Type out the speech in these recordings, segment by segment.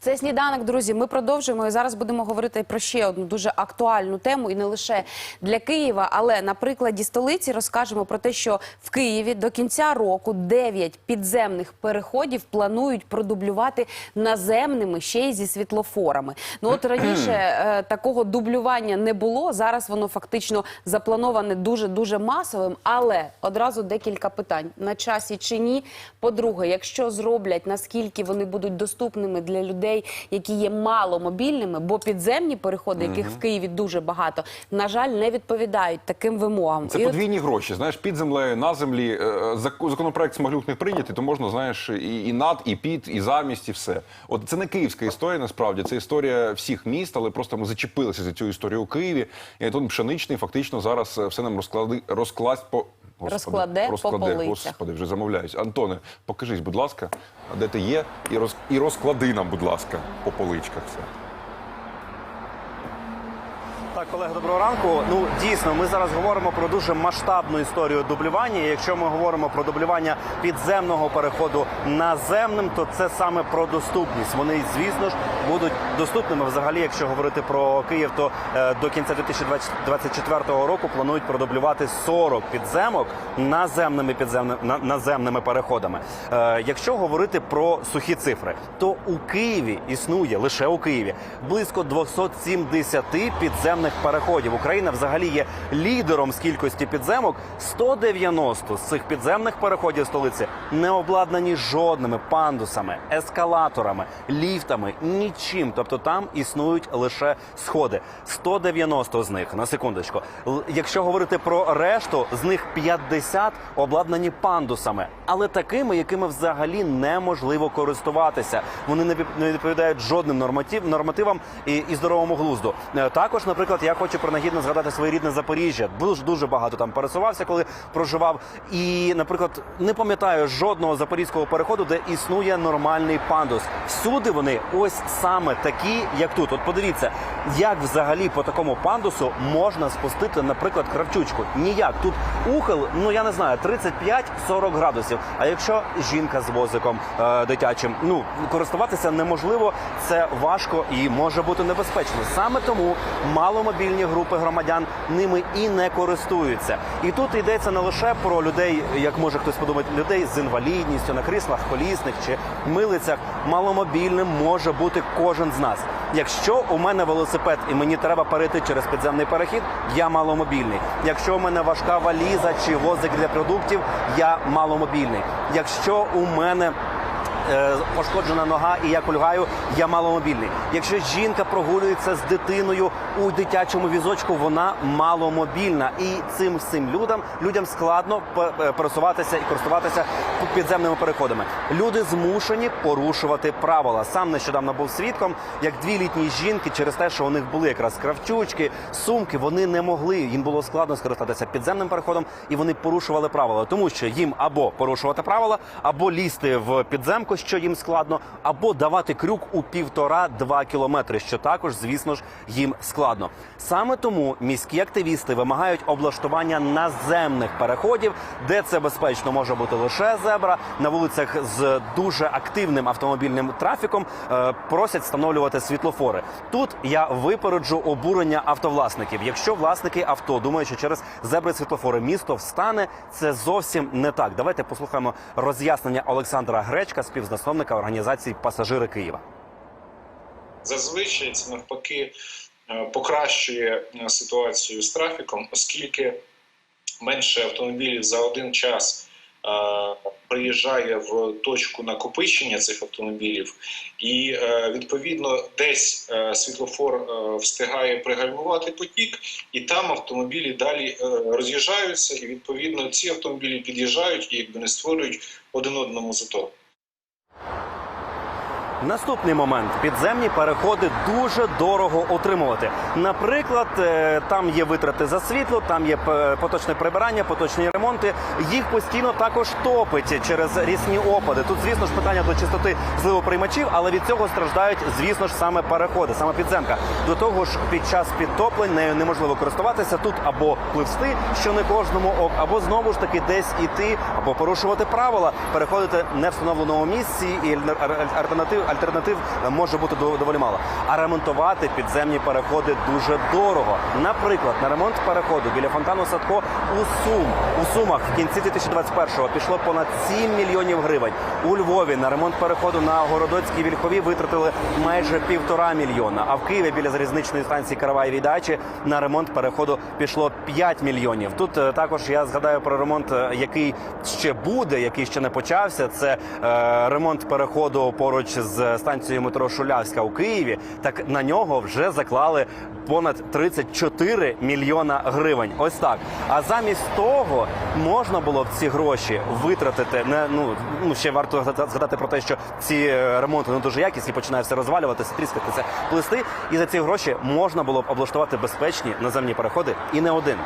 Це сніданок, друзі. Ми продовжуємо і зараз будемо говорити про ще одну дуже актуальну тему, і не лише для Києва, але на прикладі столиці розкажемо про те, що в Києві до кінця року 9 підземних переходів планують продублювати наземними ще й зі світлофорами. Ну от раніше е, такого дублювання не було. Зараз воно фактично заплановане дуже дуже масовим. Але одразу декілька питань на часі чи ні. По-друге, якщо зроблять, наскільки вони будуть доступними для людей, які є маломобільними, бо підземні переходи, яких в Києві дуже багато, на жаль, не відповідають таким вимогам. Це І от подвійні гроші. Знаєш, під землею, на землі. Е, Законопроект Смаглюк не прийнятий, то можна, знаєш, і, і над, і під, і замість, і все. От це не київська історія, насправді. Це історія всіх міст, але просто ми зачепилися за цю історію у Києві. І Антон Пшеничний фактично зараз е, все нам розклади, розкласть по. Розкладе по полицях. Господи, вже замовляюсь. Антоне, покажись, будь ласка, де ти є, і, роз, і розклади нам, будь ласка, по поличках все. Так, колеги, доброго ранку. Ну дійсно, ми зараз говоримо про дуже масштабну історію дублювання. Якщо ми говоримо про дублювання підземного переходу наземним, то це саме про доступність. Вони, звісно ж, будуть доступними. Взагалі, якщо говорити про Київ, то е, до кінця 2024 року планують продублювати 40 підземок наземними підземними на- наземними переходами. Е, якщо говорити про сухі цифри, то у Києві існує лише у Києві близько 270 підземних переходів. Україна взагалі є лідером з кількості підземок. 190 з цих підземних переходів столиці не обладнані жодними пандусами, ескалаторами, ліфтами, нічим. Тобто там існують лише сходи. 190 з них на секундочку. Якщо говорити про решту, з них 50 обладнані пандусами, але такими, якими взагалі неможливо користуватися. Вони не відповідають жодним норматив, нормативам і, і здоровому глузду. Е, Також, наприклад, я хочу принагідно згадати своє рідне Запоріжжя. Дуже дуже багато там пересувався, коли проживав. І, наприклад, не пам'ятаю жодного запорізького переходу, де існує нормальний пандус. Всюди вони ось саме такі, як тут. От подивіться, як взагалі по такому пандусу можна спустити, наприклад, кравчучку. Ніяк тут ухил, ну я не знаю, 35-40 градусів. А якщо жінка з возиком е, дитячим, ну користуватися неможливо, це важко і може бути небезпечно. Саме тому маломобільні групи громадян ними і не користуються. І тут йдеться не лише про людей, як може хтось подумати, людей з інвалідністю на кріслах колісних чи милицях. Маломобільним може бути кожен з нас. Якщо у мене велосипед і мені треба перейти через підземний перехід, я маломобільний. Якщо у мене важка валіза чи возик для продуктів, я маломобільний. Якщо у мене пошкоджена нога і я кульгаю, я маломобільний. Якщо жінка прогулюється з дитиною у дитячому візочку, вона маломобільна. І цим всім людям людям складно е, пересуватися і користуватися підземними переходами. Люди змушені порушувати правила. Сам нещодавно був свідком, як дві літні жінки через те, що у них були якраз кравчучки, сумки, вони не могли. Їм було складно скористатися підземним переходом, і вони порушували правила, тому що їм або порушувати правила, або лізти в підземку, що їм складно, або давати крюк у півтора-два кілометри, що також, звісно ж, їм складно. Саме тому міські активісти вимагають облаштування наземних переходів, де це безпечно може бути лише зебра на вулицях з дуже активним автомобільним трафіком. е, Просять встановлювати світлофори. Тут я випереджу обурення автовласників. Якщо власники авто думають, що через зебри світлофори місто встане, це зовсім не так. Давайте послухаємо роз'яснення Олександра Гречка, співзасновника організації Пасажири Києва. Зазвичай це навпаки е, покращує е, ситуацію з трафіком, оскільки менше автомобілів за один час е, приїжджає в точку накопичення цих автомобілів, і відповідно десь світлофор встигає пригальмувати потік, і там автомобілі далі роз'їжджаються, і відповідно ці автомобілі під'їжджають і якби не створюють один одному затор. Наступний момент підземні переходи дуже дорого отримувати. Наприклад, е, там є витрати за світло, там є е, поточне прибирання, поточні ремонти. Їх постійно також топить через різні опади. Тут, звісно ж, питання до чистоти зливоприймачів, але від цього страждають, звісно ж, саме переходи, саме підземка. До того ж, під час підтоплень нею неможливо користуватися тут або пливсти, що не кожному ок, або знову ж таки десь іти, або порушувати правила, переходити не встановленому місці, і альтернатив альтернатив може бути доволі мало. А ремонтувати підземні переходи дуже дорого. Наприклад, на ремонт переходу біля фонтану Садко у Сум у Сумах в кінці 2021-го пішло понад 7 мільйонів гривень. У Львові на ремонт переходу на Городоцькій Вільхові витратили майже півтора мільйона. А в Києві біля залізничної станції Караваєві дачі на ремонт переходу пішло 5 мільйонів. Тут е, також я згадаю про ремонт, е, який ще буде, який ще не почався. Це е, ремонт переходу поруч з станцією метро Шулявська у Києві. Так на нього вже заклали понад 34 мільйона гривень. Ось так. А замість того можна було б ці гроші витратити. Не ну ну ще варто згадати- згадати про те, що ці е, ремонти не дуже якісні, починає все розвалюватися, тріскатися, плисти. І за ці гроші можна було б облаштувати безпечні наземні переходи і не один.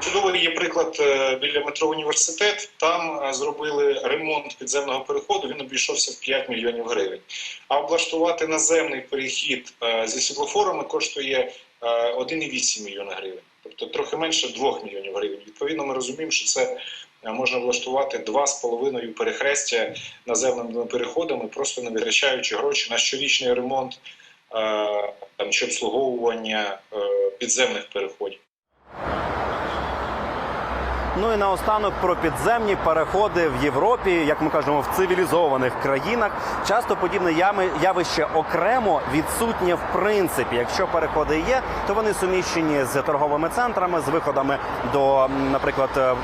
Чудовий є приклад е, біля метро університет. Там е, зробили ремонт підземного переходу. Він обійшовся в 5 мільйонів гривень. А облаштувати наземний перехід е, зі світлофорами коштує е, 1,8 мільйона гривень, тобто трохи менше 2 мільйонів гривень. Відповідно, ми розуміємо, що це можна влаштувати 2,5 перехрестя наземними переходами, просто не витрачаючи гроші на щорічний ремонт там чи обслуговування підземних переходів. Ну і наостанок про підземні переходи в Європі, як ми кажемо, в цивілізованих країнах. Часто подібне ями- явище окремо відсутнє в принципі. Якщо переходи є, то вони суміщені з торговими центрами, з виходами до, наприклад, е,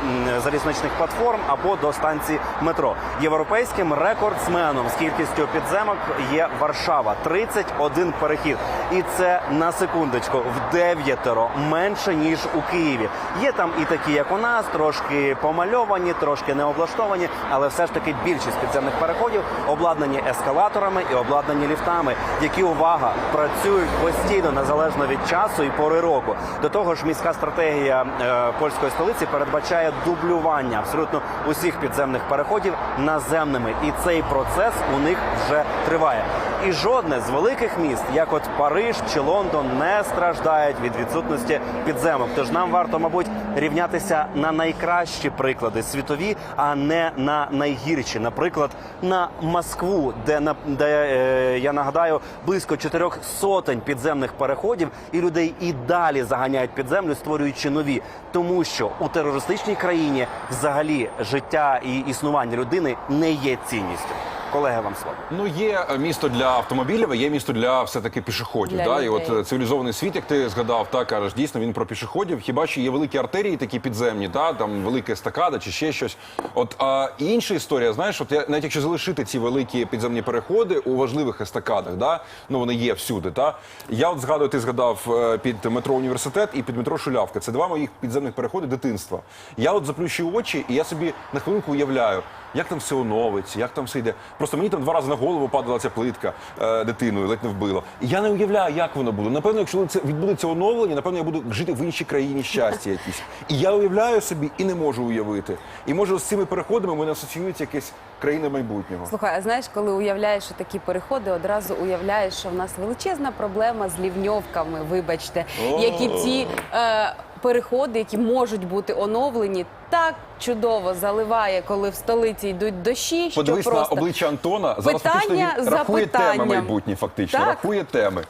залізничних платформ або до станції метро. Європейським рекордсменом з кількістю підземок є Варшава 31 перехід. І це на секундочку в дев'ятеро менше ніж у Києві. Є там і такі, як у нас, трошки помальовані, трошки не облаштовані, але все ж таки більшість підземних переходів обладнані ескалаторами і обладнані ліфтами, які увага працюють постійно незалежно від часу і пори року. До того ж, міська стратегія е, польської столиці передбачає дублювання абсолютно усіх підземних переходів наземними, і цей процес у них вже триває. І жодне з великих міст, як от Париж чи Лондон, не страждають від відсутності підземок. Тож нам варто, мабуть, рівнятися на найкращі приклади світові, а не на найгірші. Наприклад, на Москву, де на де е, я нагадаю близько чотирьох сотень підземних переходів, і людей і далі заганяють під землю, створюючи нові, тому що у терористичній країні взагалі життя і існування людини не є цінністю. Колеги, вам слово. Ну, є місто для автомобілів, а є місто для все-таки пішоходів. Для да? І от е, цивілізований світ, як ти згадав, так кажеш, дійсно він про пішоходів. Хіба що є великі артерії, такі підземні, да? там велика естакада чи ще щось. От а інша історія, знаєш, от я навіть якщо залишити ці великі підземні переходи у важливих естакадах, да? ну вони є всюди. Та я от згадую, ти згадав е, під метро університет і під метро Шулявка. Це два моїх підземних переходи дитинства. Я от заплющую очі, і я собі на хвилинку уявляю. Як там все оновиться, як там все йде. Просто мені там два рази на голову падала ця плитка е, дитиною, ледь не вбила. І я не уявляю, як воно буде. Напевно, якщо це відбудеться оновлення, напевно, я буду жити в іншій країні щастя якісь. І я уявляю собі і не можу уявити. І може з цими переходами мене асоціюється якась країна майбутнього. Слухай, а знаєш, коли уявляєш такі переходи, одразу уявляєш, що в нас величезна проблема з лівньовками, вибачте, які ці е, переходи, які можуть бути оновлені, так чудово заливає, коли в столиці йдуть дощі. що Подивись просто на обличчя Антона. Зараз Питання фактично він за рахує теми питанням. майбутні, фактично. Так. Рахує теми.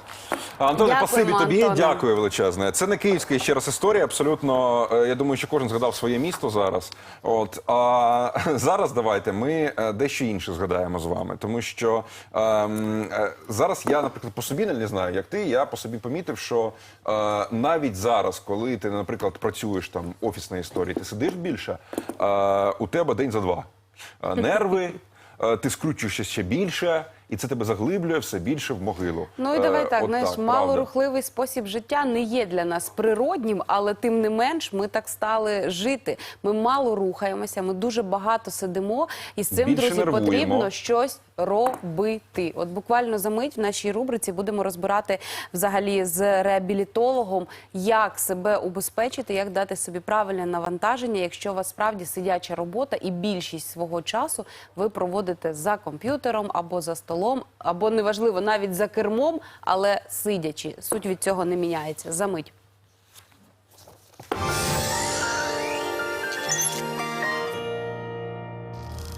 Антоне, Дякуємо, спасибі тобі, Антоне. дякую величезне. Це не київська ще раз історія. Абсолютно, е, я думаю, що кожен згадав своє місто зараз. От а зараз давайте ми е, дещо інше згадаємо з вами, тому що ем, е, зараз я, наприклад, по собі не знаю, як ти. Я по собі помітив, що е, навіть зараз, коли ти, наприклад, працюєш там офісна історія, ти сидиш більше, е, у тебе день за два. Е, Нерви, е, ти скручуєшся ще більше, і це тебе заглиблює все більше в могилу. Ну і Е, давай так, от знаєш, так, правда. малорухливий спосіб життя не є для нас природнім, але тим не менш ми так стали жити. Ми мало рухаємося, ми дуже багато сидимо, і з цим, Більше друзі, нервуємо. потрібно щось робити. От буквально за мить в нашій рубриці будемо розбирати взагалі з реабілітологом, як себе убезпечити, як дати собі правильне навантаження, якщо у вас справді сидяча робота і більшість свого часу ви проводите за комп'ютером або за столом, або неважливо навіть за кермом, але сидячи. Суть від цього не міняється. За мить.